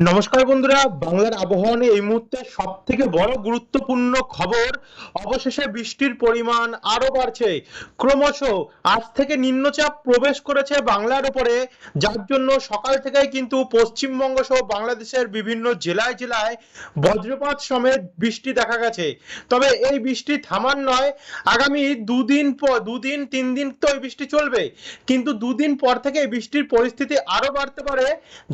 নমস্কার বন্ধুরা, বাংলার আবহাওয়া নিয়ে এই মুহূর্তে সব থেকে বড় গুরুত্বপূর্ণ খবর, অবশেষে বৃষ্টির পরিমাণ আরও বাড়ছে। ক্রমশ আজ থেকে নিম্নচাপ প্রবেশ করেছে বাংলার উপরে, যার জন্য সকাল থেকেই কিন্তু পশ্চিমবঙ্গ সহ বাংলাদেশের বিভিন্ন জেলায় জেলায় বজ্রপাত সমেত বৃষ্টি দেখা গেছে। তবে এই বৃষ্টি থামার নয়, আগামী দুদিন পর দুদিন, তিন দিন তো এই বৃষ্টি চলবে। কিন্তু দুদিন পর থেকে এই বৃষ্টির পরিস্থিতি আরও বাড়তে পারে,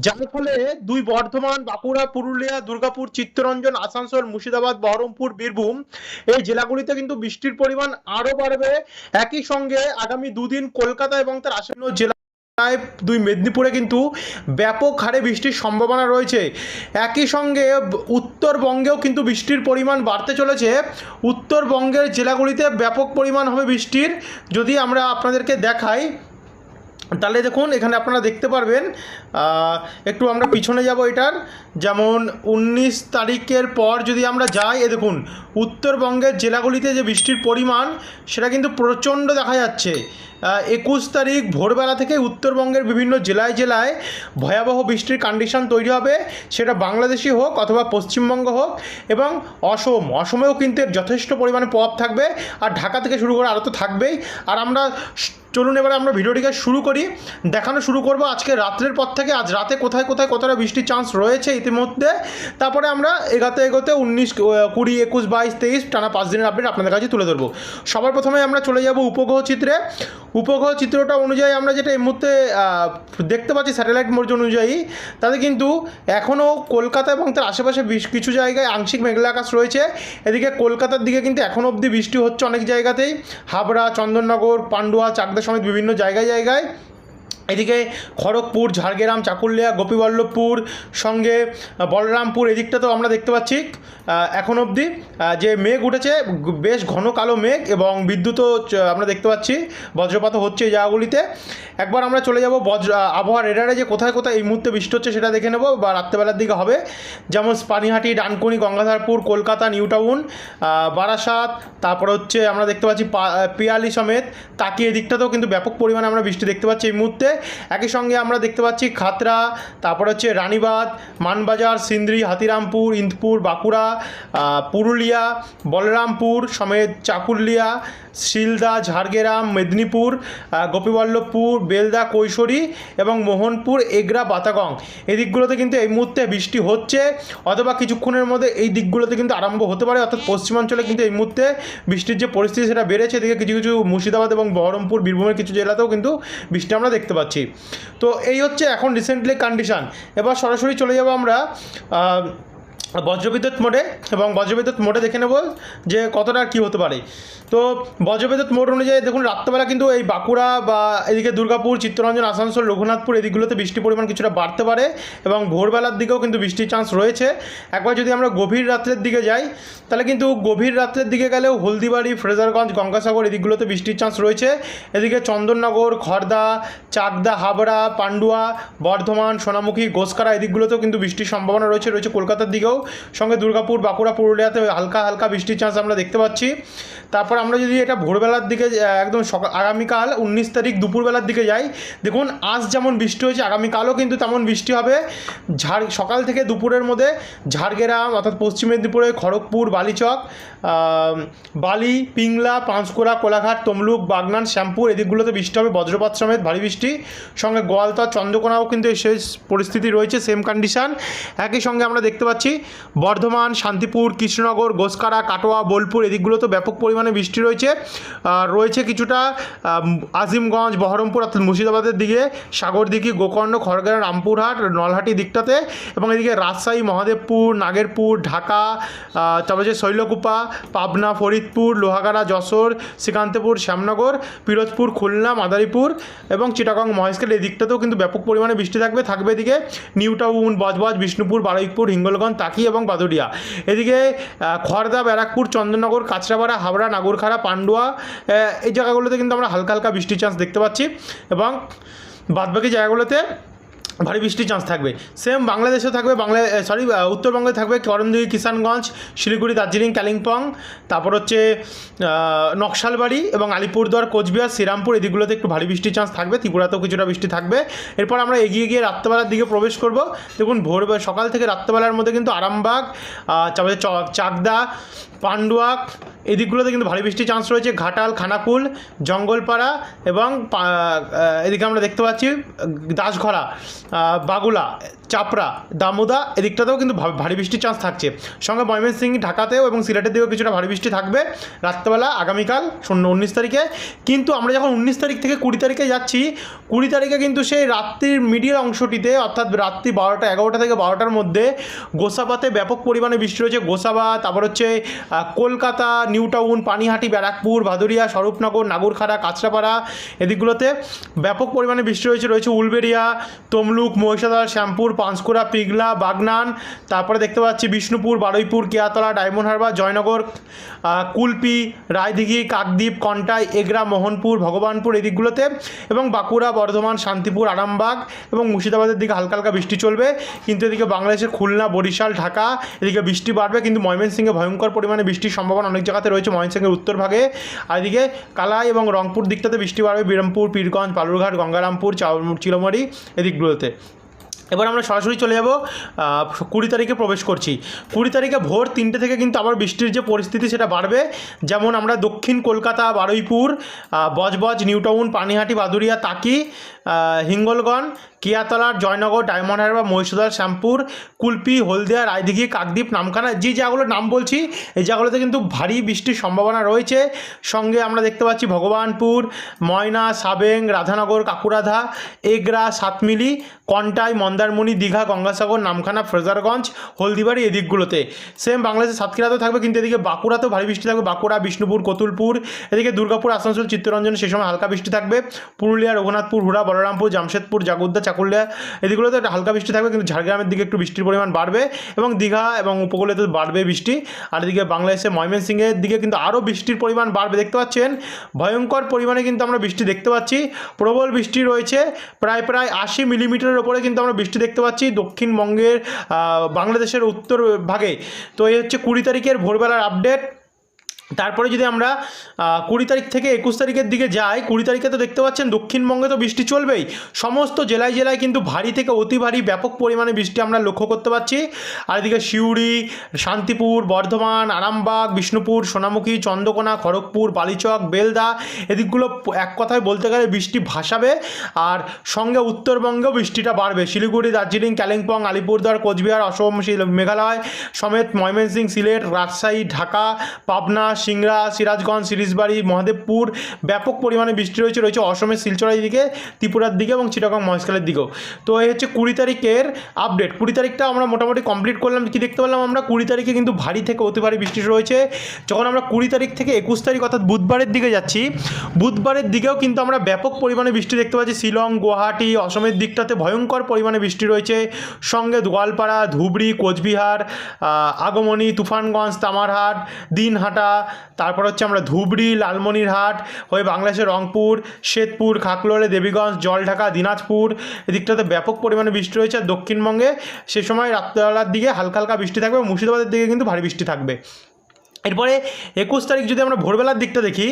যার ফলে দুই বর্ধমান, বাঁকুড়া, পুরুলিয়া, দুর্গাপুর, চিত্তরঞ্জন, আসানসোল, মুর্শিদাবাদ, বহরমপুর, বীরভূম এই জেলাগুলিতে কিন্তু বৃষ্টির পরিমাণ আরও বাড়বে। একই সঙ্গে আগামী দুদিন কলকাতা এবং তার আসন্ন জেলা দুই মেদিনীপুরে কিন্তু ব্যাপক হারে বৃষ্টির সম্ভাবনা রয়েছে। একই সঙ্গে উত্তরবঙ্গেও কিন্তু বৃষ্টির পরিমাণ বাড়তে চলেছে। উত্তরবঙ্গের জেলাগুলিতে ব্যাপক পরিমাণ হবে বৃষ্টির। যদি আমরা আপনাদেরকে দেখাই তাহলে দেখুন, এখানে আপনারা দেখতে পারবেন একটু আমরা পিছনে যাব এটার। যেমন উনিশ তারিখের পর যদি আমরা যাই, এ দেখুন, উত্তরবঙ্গের জেলাগুলিতে যে বৃষ্টির পরিমাণ, সেটা কিন্তু প্রচণ্ড দেখা যাচ্ছে। একুশ তারিখ ভোরবেলা থেকে উত্তরবঙ্গের বিভিন্ন জেলায় জেলায় ভয়াবহ বৃষ্টির কন্ডিশন তৈরি হবে। সেটা বাংলাদেশি হোক অথবা পশ্চিমবঙ্গ হোক এবং অসম। অসমেও কিন্তু যথেষ্ট পরিমাণে প্রভাব থাকবে। আর ঢাকা থেকে শুরু করে আরও তো থাকবেই। আর আমরা চলুন এবার আমরা ভিডিওটিকে শুরু করি। দেখানো শুরু করব আজকে রাত্রের পর থেকে। আজ রাতে কোথায় কোথায় কতটা বৃষ্টির চান্স রয়েছে ইতিমধ্যে? তারপরে আমরা এগাতে এগোতে উনিশ কুড়ি, একুশ, বাইশ, তেইশ টানা পাঁচ দিনের আপডেট আপনাদের কাছে তুলে ধরবো। সবার প্রথমে আমরা চলে যাব উপগ্রহ চিত্রে। উপগ্রহ চিত্রটা অনুযায়ী আমরা যেটা এই মুহূর্তে দেখতে পাচ্ছি স্যাটেলাইট মর্য অনুযায়ী, তাতে কিন্তু এখনও কলকাতা এবং তার আশেপাশে বেশ কিছু জায়গায় আংশিক মেঘলা আকাশ রয়েছে। এদিকে কলকাতার দিকে কিন্তু এখনও অবধি বৃষ্টি হচ্ছে অনেক জায়গাতেই। হাবড়া, চন্দননগর পান্ডুয়া চাকদা সমেত বিভিন্ন জায়গায় জায়গায়। এদিকে খড়গপুর, ঝাড়গ্রাম, চাকুলিয়া, গোপীবল্লভপুর, সঙ্গে বলরামপুর, এদিকটা তো আমরা দেখতে পাচ্ছি এখন অবধি যে মেঘ উঠেছে বেশ ঘন কালো মেঘ এবং বিদ্যুৎও আমরা দেখতে পাচ্ছি বজ্রপাতও হচ্ছে এই জায়গাগুলিতে। একবার আমরা চলে যাব বজ্র আবহাওয়া রেডারে যে কোথায় কোথায় এই মুহূর্তে বৃষ্টি হচ্ছে সেটা দেখে নেব বা রাত্রেবেলার দিকে হবে। যেমন পানিহাটি ডানকুনি, গঙ্গাধারপুর, কলকাতা, নিউ টাউন বারাসাত, তারপর হচ্ছে আমরা দেখতে পাচ্ছি পিয়ালি সমেত তাকি এদিকটাতেও কিন্তু ব্যাপক পরিমাণে আমরা বৃষ্টি দেখতে পাচ্ছি এই মুহূর্তে। একই সঙ্গে আমরা দেখতে পাচ্ছি খাতরা, তারপর হচ্ছে রানীবাঁধ, মানবাজার, সিন্দ্রি, হাতিরামপুর, ইন্দপুর, বাঁকুড়া পুরুলিয়া, বলরামপুর, সমেত চাকুলিয়া, শিলদা, ঝাড়গ্রাম, মেদিনীপুর গোপীবল্লভপুর, বেলদা, কৈশোরী এবং মোহনপুর, এগরা, বাতাগং। এই দিকগুলোতে কিন্তু এই মুহূর্তে বৃষ্টি হচ্ছে, অথবা কিছুক্ষণের মধ্যে এই দিকগুলোতে কিন্তু আরম্ভ হতে পারে, অর্থাৎ পশ্চিমাঞ্চলে কিন্তু এই মুহূর্তে বৃষ্টির যে পরিস্থিতি সেটা বেড়েছে, এদিকে কিছু কিছু মুর্শিদাবাদ এবং বহরমপুর, বীরভূমের কিছু জেলাতেও কিন্তু বৃষ্টি আমরা দেখতে পাচ্ছি। তো এই হচ্ছে এখন রিসেন্টলি কন্ডিশন এবার সরাসরি চলে যাব আমরা বজ্রবিদ্যুৎ মোডে এবং বজ্রবিদ্যুৎ মোডে দেখে নেব যে কতটা কী হতে পারে। তো বজ্রবিদ্যুৎ মোড অনুযায়ী দেখুন, রাত্রেবেলা কিন্তু এই বাঁকুড়া বা এদিকে দুর্গাপুর, চিত্তরঞ্জন, আসানসোল, রঘুনাথপুর এদিকগুলোতে বৃষ্টির পরিমাণ কিছুটা বাড়তে পারে এবং ভোরবেলার দিকেও কিন্তু বৃষ্টির চান্স রয়েছে। একবার যদি আমরা গভীর রাত্রের দিকে যাই, তাহলে কিন্তু গভীর রাত্রের দিকে গেলেও হলদিবাড়ি, ফ্রেজারগঞ্জ, গঙ্গাসাগর এদিকগুলোতে বৃষ্টির চান্স রয়েছে। এদিকে চন্দননগর খড়দা চাকদা, হাবড়া, পান্ডুয়া, বর্ধমান, সোনামুখী গোসকারা এদিকগুলোতেও কিন্তু বৃষ্টির সম্ভাবনা রয়েছে রয়েছে কলকাতার দিকেও। সঙ্গে দুর্গাপুর, বাঁকুড়া, পুরুলিয়াতে হালকা হালকা বৃষ্টির চান্স আমরা দেখতে পাচ্ছি। তারপর আমরা যদি এটা ভোরবেলার দিকে একদম সকাল, আগামীকাল উনিশ তারিখ দুপুরবেলার দিকে যাই, দেখুন আজ যেমন বৃষ্টি হয়েছে, আগামীকালও কিন্তু তেমন বৃষ্টি হবে। ঝাড়, সকাল থেকে দুপুরের মধ্যে ঝাড়গ্রাম অর্থাৎ পশ্চিম মেদিনীপুরে খড়গপুর, বালিচক বালি, পিংলা, পাঁশকুড়া, কোলাঘাট, তমলুক, বাগনান, শ্যামপুর এদিকগুলোতে বৃষ্টি হবে, বজ্রপাত সমেত ভারী বৃষ্টি। সঙ্গে গোয়ালতর, চন্দ্রকোনাও কিন্তু শেষ পরিস্থিতি রয়েছে সেম কন্ডিশন একই সঙ্গে আমরা দেখতে পাচ্ছি বর্ধমান, শান্তিপুর, কৃষ্ণনগর, গোসকারা, কাটোয়া, বোলপুর এদিকগুলোতে ব্যাপক পরিমাণে বৃষ্টি রয়েছে। রয়েছে কিছুটা আজিমগঞ্জ, বহরমপুর অর্থাৎ মুর্শিদাবাদের দিকে, সাগরদিঘি, গোকর্ণ, খড়গড়া, রামপুরহাট, নলহাটি দিকটাতে এবং এদিকে রাজশাহী, মহাদেবপুর, নাগেরপুর, ঢাকা তারপর যে শৈলকুপা, পাবনা, ফরিদপুর, লোহাগাড়া, যশোর, শ্রীকান্তপুর, শ্যামনগর, পিরোজপুর, খুলনা, মাদারীপুর এবং চিটাগং, মহেশখালী এই দিকটাতেও কিন্তু ব্যাপক পরিমাণে বৃষ্টি থাকবে। থাকবে এদিকে নিউ টাউন, বজবজ, বিষ্ণুপুর, বারুইপুর, হিঙ্গলগঞ্জ, তাকি এবং বাদুড়িয়া। এদিকে খড়দা ব্যারাকপুর চন্দননগর কাঁচরাপাড়া হাবড়া নাগরখাড়া, পান্ডুয়া এই জায়গাগুলোতে কিন্তু আমরা হালকা হালকা বৃষ্টির চান্স দেখতে পাচ্ছি এবং বাদবাকি জায়গাগুলোতে ভারী বৃষ্টির চান্স থাকবে। সেম বাংলাদেশেও থাকবে, বাংলা সরি উত্তরবঙ্গে থাকবে করণদিঘি কিষানগঞ্জ, শিলিগুড়ি, দার্জিলিং, কালিম্পং, তারপর হচ্ছে নকশালবাড়ি এবং আলিপুরদুয়ার, কোচবিহার, শ্রীরামপুর এই দিকগুলোতে একটু ভারী বৃষ্টির চান্স থাকবে, ত্রিপুরাতেও কিছুটা বৃষ্টি থাকবে। এরপর আমরা এগিয়ে গিয়ে রাত্রেবেলার দিকে প্রবেশ করব। দেখুন, ভোর, সকাল থেকে রাত্রেবেলার মধ্যে কিন্তু আরামবাগ চাকদা পান্ডুয়া এই দিকগুলোতে কিন্তু ভারী বৃষ্টির চান্স রয়েছে। ঘাটাল, খানাকুল, জঙ্গলপাড়া এবং এদিকে আমরা দেখতে পাচ্ছি, দাসঘরা বাগুলা। চাপড়া, দামোদা, এদিকটাতেও কিন্তু ভারী বৃষ্টির চান্স থাকছে। সঙ্গে ময়মনসিংহ ঢাকাতেও এবং সিলেটের দিকেও কিছুটা ভারী বৃষ্টি থাকবে রাত্রেবেলা, আগামীকাল, শূন্য উনিশ তারিখে। কিন্তু আমরা যখন উনিশ তারিখ থেকে কুড়ি তারিখে যাচ্ছি, কুড়ি তারিখে কিন্তু সেই রাত্রির মিডিল অংশটিতে, অর্থাৎ রাত্রি বারোটা, এগারোটা থেকে বারোটার মধ্যে গোসাবাতে ব্যাপক পরিমাণে বৃষ্টি রয়েছে। গোসাবা, তারপর হচ্ছে কলকাতা, নিউ টাউন, পানিহাটি, ব্যারাকপুর, ভাদুরিয়া, স্বরূপনগর, নাগরখাড়া, কাঁচরাপাড়া এদিকগুলোতে ব্যাপক পরিমাণে বৃষ্টি রয়েছে। রয়েছে উলবেড়িয়া তমলুক মহিষাদার শ্যামপুর পাঁশকুড়া, পিগলা, বাগনান, তারপরে দেখতে পাচ্ছি বিষ্ণুপুর, বারুইপুর, কেয়াতলা, ডায়মন্ড হারবার, জয়নগর কুলপি, রায়দিঘি, কাকদ্বীপ, কন্টাই, এগরা, মোহনপুর, ভগবানপুর এই দিকগুলোতে এবং বাঁকুড়া, বর্ধমান, শান্তিপুর, আরামবাগ এবং মুর্শিদাবাদের দিকে হালকা হালকা বৃষ্টি চলবে। কিন্তু এদিকে বাংলাদেশের খুলনা, বরিশাল, ঢাকা এদিকে বৃষ্টি বাড়বে। কিন্তু ময়মনসিংহে ভয়ঙ্কর পরিমাণে বৃষ্টির সম্ভাবনা অনেক জায়গাতে রয়েছে, ময়মনসিংহের উত্তর ভাগে। আর এদিকে কালাই এবং রংপুর দিকটাতে বৃষ্টি বাড়বে। বিরামপুর, পীরগঞ্জ, বালুরঘাট, গঙ্গারামপুর চিলমারি এদিকগুলোতে। এবার আমরা সরাসরি চলে যাব কুড়ি তারিখে প্রবেশ করছি। কুড়ি তারিখে ভোর তিনটে থেকে কিন্তু আবার বৃষ্টির যে পরিস্থিতি সেটা বাড়বে। যেমন আমরা দক্ষিণ কলকাতা, বারুইপুর বজবজ, নিউটাউন, পানিহাটি বাদুরিয়া তাকি হিঙ্গলগঞ্জ কিয়াতলার জয়নগর, ডায়মন্ড হারবার, মহিষাদল, শ্যামপুর, কুলপি, হলদিয়া, রায়দিঘি, কাকদ্বীপ, নামখানা, যে জায়গাগুলোর নাম বলছি, এই জায়গাগুলোতে কিন্তু ভারী বৃষ্টির সম্ভাবনা রয়েছে। সঙ্গে আমরা দেখতে পাচ্ছি ভগবানপুর, ময়না, সাবেং, রাধানগর, কাকুরাধা, এগরা, সাতমিলি, কন্টাই মন্দারমণি, দীঘা, গঙ্গাসাগর, নামখানা, ফ্রেজারগঞ্জ, হলদিবাড়ি এদিকগুলোতে। সেম বাংলাদেশের সাতক্ষীরাতেও থাকবে, কিন্তু এদিকে বাঁকুড়াতেও ভারী বৃষ্টি থাকবে। বাঁকুড়া, বিষ্ণুপুর, কতুলপুর, এদিকে দুর্গাপুর, আসানসোল, চিত্তরঞ্জন সে সময় হালকা বৃষ্টি থাকবে। পুরুলিয়া, রঘুনাথপুর, হুড়া, বলরামপুর, জামশেদপুর, জাগুদ্দা, চাকুলিয়া, এদিকগুলোতে একটা হালকা বৃষ্টি থাকবে, কিন্তু ঝাড়গ্রামের দিকে একটু বৃষ্টির পরিমাণ বাড়বে এবং দীঘা এবং উপকূলেতে বাড়বে বৃষ্টি। আর এদিকে বাংলাদেশের ময়মনসিংহের দিকে কিন্তু আরও বৃষ্টির পরিমাণ বাড়বে, দেখতে পাচ্ছেন? ভয়ঙ্কর পরিমাণে কিন্তু আমরা বৃষ্টি দেখতে পাচ্ছি। প্রবল বৃষ্টি রয়েছে, প্রায় প্রায় আশি মিলিমিটারের ওপরে কিন্তু আমরা বৃষ্টি দেখতে পাচ্ছি দক্ষিণবঙ্গের বাংলাদেশের উত্তর ভাগে। তো এই হচ্ছে কুড়ি তারিখের ভোরবেলার আপডেট তারপরে যদি আমরা কুড়ি তারিখ থেকে একুশ তারিখের দিকে যাই, কুড়ি তারিখে তো দেখতে পাচ্ছেন দক্ষিণবঙ্গে তো বৃষ্টি চলবেই। সমস্ত জেলায় জেলায় কিন্তু ভারী থেকে অতি ভারী ব্যাপক পরিমাণে বৃষ্টি আমরা লক্ষ্য করতে পারছি আর এদিকে সিউড়ি, শান্তিপুর, বর্ধমান, আরামবাগ, বিষ্ণুপুর, সোনামুখী, চন্দ্রকোনা, খড়গপুর, বালিচক, বেলদা, এদিকগুলো এক কথায় বলতে গেলে বৃষ্টি ভাসাবে। আর সঙ্গে উত্তরবঙ্গেও বৃষ্টিটা বাড়বে। শিলিগুড়ি, দার্জিলিং, কালিম্পং, আলিপুরদুয়ার, কোচবিহার, অসম মেঘালয়, সমেত ময়মনসিংহ, সিলেট, রাজশাহী, ঢাকা, পাবনা সিংড়া, সিরাজগঞ্জ, সিরিজবাড়ি, মহাদেবপুর ব্যাপক পরিমাণে বৃষ্টি রয়েছে। রয়েছে অসমের শিলচরের দিকে, ত্রিপুরার দিকে এবং চিটাগং মহেশখালের দিকেও। তো এই হচ্ছে কুড়ি তারিখের আপডেট কুড়ি তারিখটা আমরা মোটামুটি কমপ্লিট করলাম। কি দেখতে পেলাম আমরা? কুড়ি তারিখে কিন্তু ভারী থেকে অতি ভারী বৃষ্টি রয়েছে যখন আমরা কুড়ি তারিখ থেকে একুশ তারিখ অর্থাৎ বুধবারের দিকে যাচ্ছি, বুধবারের দিকেও কিন্তু আমরা ব্যাপক পরিমাণে বৃষ্টি দেখতে পাচ্ছি। শিলং, গুয়াহাটি, অসমের দিকটাতে ভয়ঙ্কর পরিমাণে বৃষ্টি রয়েছে। সঙ্গে গোয়ালপাড়া, ধুবড়ি, কোচবিহার আগমনী, তুফানগঞ্জ, তামারহাট, দিনহাটা তারপর হচ্ছে আমরা ধুবড়ি, লালমনিরহাট, হয়ে বাংলাদেশের রংপুর, শ্বেতপুর খাকলোড়ে দেবীগঞ্জ, জলঢাকা, দিনাজপুর। এদিকটাতে ব্যাপক পরিমাণে বৃষ্টি রয়েছে দক্ষিণবঙ্গে সে সময় রাত্রেবেলার দিকে হালকা হালকা বৃষ্টি থাকবে মুর্শিদাবাদের দিকে কিন্তু ভারী বৃষ্টি থাকবে। এরপরে একুশ তারিখ যদি আমরা ভোরবেলার দিকটা দেখি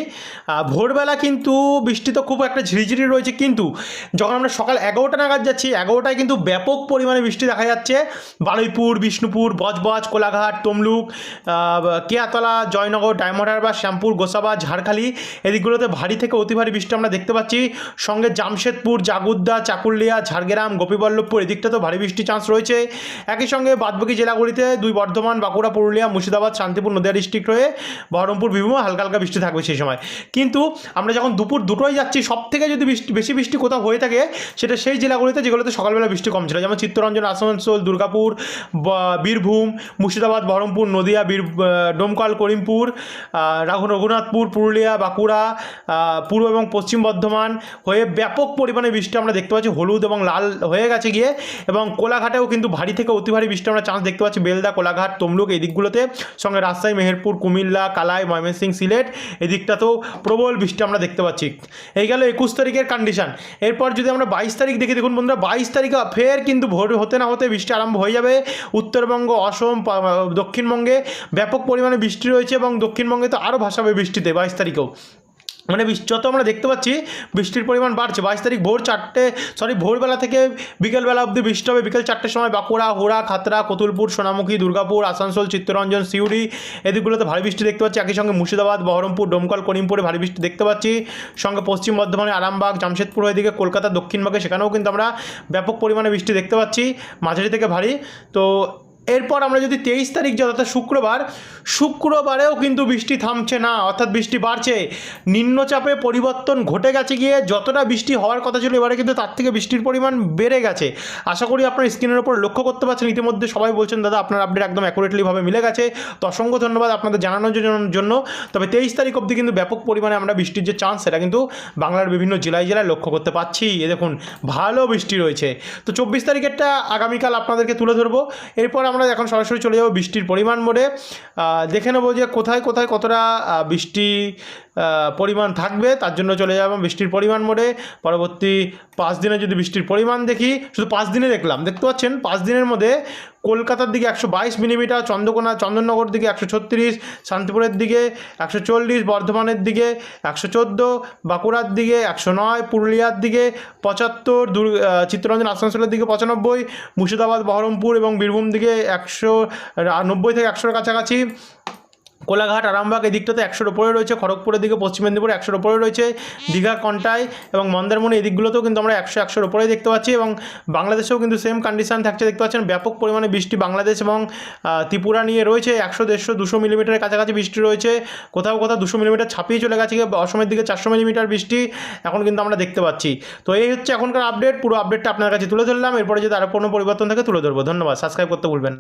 ভোরবেলা কিন্তু বৃষ্টি তো খুব একটা ঝিরিঝিরি রয়েছে, কিন্তু যখন আমরা সকাল এগারোটা নাগাদ যাচ্ছি, এগারোটায় কিন্তু ব্যাপক পরিমাণে বৃষ্টি দেখা যাচ্ছে। বারুইপুর, বিষ্ণুপুর, বজবজ, কোলাঘাট, তমলুক কেয়াতলা, জয়নগর, ডায়মন্ড হারবার, শ্যামপুর, গোসাবা, ঝাড়খালি এদিকগুলোতে ভারী থেকে অতি ভারী বৃষ্টি আমরা দেখতে পাচ্ছি। সঙ্গে জামশেদপুর, জাগুদ্দা, চাকুলিয়া, ঝাড়গ্রাম, গোপীবল্লভপুর এদিকটা তো ভারী বৃষ্টির চান্স রয়েছে। একই সঙ্গে বাদবাকি জেলাগুলিতে দুই বর্ধমান, বাঁকুড়া, পুরুলিয়া, মুর্শিদাবাদ, শান্তিপুর, নদিয়া, ডিস্ট্রিক্ট হয়ে বহরমপুর বীরভূম হালকা হালকা বৃষ্টি থাকবে সেই সময়। কিন্তু আমরা যখন দুপুর দুটোই যাচ্ছি সব থেকে যদি বৃষ্টি বেশি বৃষ্টি কোথাও হয়ে থাকে, সেটা সেই জেলাগুলিতে যেগুলোতে সকালবেলা বৃষ্টি কম ছিল। যেমন চিত্তরঞ্জন, আসানসোল, দুর্গাপুর বীরভূম, মুর্শিদাবাদ, বহরমপুর, নদিয়া, বীর ডোমকল, করিমপুর রাঘু রঘুনাথপুর, পুরুলিয়া, বাঁকুড়া পূর্ব এবং পশ্চিম বর্ধমান হয়ে ব্যাপক পরিমাণে বৃষ্টি আমরা দেখতে পাচ্ছি। হলুদ এবং লাল হয়ে গেছে গিয়ে এবং কোলাঘাটেও কিন্তু ভারী থেকে অতি ভারী বৃষ্টি আমরা চান্স দেখতে পাচ্ছি। বেলদা, কোলাঘাট, তমলুক এই দিকগুলোতে। সঙ্গে রাজশাহী, মেহেরপুর মেদিনীপুর কুমিল্লা, কালাই ময়মনসিং সিলেট, এদিকটাতেও প্রবল বৃষ্টি আমরা দেখতে পাচ্ছি। এই গেল একুশ তারিখের কন্ডিশান এরপর যদি আমরা বাইশ তারিখ দেখি, দেখুন বন্ধুরা, বাইশ তারিখে ফের কিন্তু ভোর হতে না হতে বৃষ্টি আরম্ভ হয়ে যাবে। উত্তরবঙ্গ, অসম দক্ষিণবঙ্গে ব্যাপক পরিমাণে বৃষ্টি রয়েছে এবং দক্ষিণবঙ্গে তো আরও ভাসাবে বৃষ্টিতে বাইশ তারিখেও। মানে যত আমরা দেখতে পাচ্ছি, বৃষ্টির পরিমাণ বাড়ছে। বাইশ তারিখ ভোর চারটে সরি ভোরবেলা থেকে বিকেলবেলা অবধি বৃষ্টি হবে। বিকেল চারটের সময় বাঁকুড়া, হুড়া, খাতড়া, কতুলপুর, সোনামুখী, দুর্গাপুর, আসানসোল, চিত্তরঞ্জন, সিউড়ি এদিকগুলোতে ভারী বৃষ্টি দেখতে পাচ্ছি। একই সঙ্গে মুর্শিদাবাদ, বহরমপুর, ডোমকল, করিমপুরে ভারী বৃষ্টি দেখতে পাচ্ছি। সঙ্গে পশ্চিম বর্ধমানে আরামবাগ, জামশেদপুর এদিকে কলকাতা দক্ষিণবঙ্গে সেখানেও কিন্তু আমরা ব্যাপক পরিমাণে বৃষ্টি দেখতে পাচ্ছি। মাঝারি থেকে ভারী। তো এরপর আমরা যদি তেইশ তারিখ যাই অর্থাৎ শুক্রবার, শুক্রবারেও কিন্তু বৃষ্টি থামছে না, অর্থাৎ বৃষ্টি বাড়ছে। নিম্নচাপে পরিবর্তন ঘটে গেছে গিয়ে যতটা বৃষ্টি হওয়ার কথা ছিল, এবারে কিন্তু তার থেকে বৃষ্টির পরিমাণ বেড়ে গেছে। আশা করি আপনার স্ক্রিনের উপর লক্ষ্য করতে পারছেন, ইতিমধ্যে সবাই বলছেন, দাদা, আপনার আপডেট একদম অ্যাকুরেটলিভাবে মিলে গেছে। তো অসংখ্য ধন্যবাদ আপনাদের জানানোর জন্য- জন্য। তবে তেইশ তারিখ অবধি কিন্তু ব্যাপক পরিমাণে আমরা বৃষ্টির যে চান্স সেটা কিন্তু বাংলার বিভিন্ন জেলায় জেলায় লক্ষ্য করতে পারছি এ দেখুন, ভালো বৃষ্টি রয়েছে। তো চব্বিশ তারিখেরটা আগামীকাল আপনাদেরকে তুলে ধরবো। এরপর আমরা এখন সরাসরি চলে যাব বৃষ্টির পরিমাণ মোডে। দেখে নেব যে কোথায় কোথায় কতটা বৃষ্টি পরিমাণ থাকবে তার জন্য চলে যাব বৃষ্টির পরিমাণ মোডে। পরবর্তী পাঁচ দিনে যদি বৃষ্টির পরিমাণ দেখি শুধু পাঁচ দিনে দেখলাম দেখতে পাচ্ছেন? পাঁচ দিনের মধ্যে কলকাতার দিকে একশো বাইশ মিলিমিটার চন্দ্রকোনা চন্দননগর দিকে একশো ছত্রিশ শান্তিপুরের দিকে একশো চল্লিশ বর্ধমানের দিকে একশো চোদ্দ বাঁকুড়ার দিকে একশো নয় পুরুলিয়ার দিকে পঁচাত্তর দূর আহ, চিত্তরঞ্জন আসানসোলের দিকে পঁচানব্বই মুর্শিদাবাদ বহরমপুর এবং বীরভূম দিকে একশো নব্বই থেকে একশোর কাছাকাছি। কোলাঘাট, আরামবাগ এই দিকটাতে একশোর ওপরে রয়েছে, খড়গপুরের দিকে, পশ্চিম মেদিনীপুর একশোর ওপরে রয়েছে, দীঘা, কন্টাই এবং মন্দারমণি এই দিকগুলোতেও কিন্তু আমরা একশো, একশোর ওপরেই দেখতে পাচ্ছি এবং বাংলাদেশেও কিন্তু সেম কন্ডিশন থাকছে, দেখতে পাচ্ছেন ব্যাপক পরিমাণে বৃষ্টি বাংলাদেশ এবং ত্রিপুরা নিয়ে রয়েছে, একশো, দেড়শো, দুশো মিলিমিটারের কাছাকাছি বৃষ্টি রয়েছে, কোথাও কোথাও দুশো মিলিমিটার ছাপিয়ে চলে গেছে অসমের দিকে চারশো মিলিমিটার বৃষ্টি এখন কিন্তু আমরা দেখতে পাচ্ছি। তো এই হচ্ছে এখনকার আপডেট পুরো আপডেটটা আপনার কাছে তুলে ধরলাম, এরপরে যদি আরও কোনো পরিবর্তন থাকে তুলে ধরবো, ধন্যবাদ সাবস্ক্রাইব করতে ভুলবেন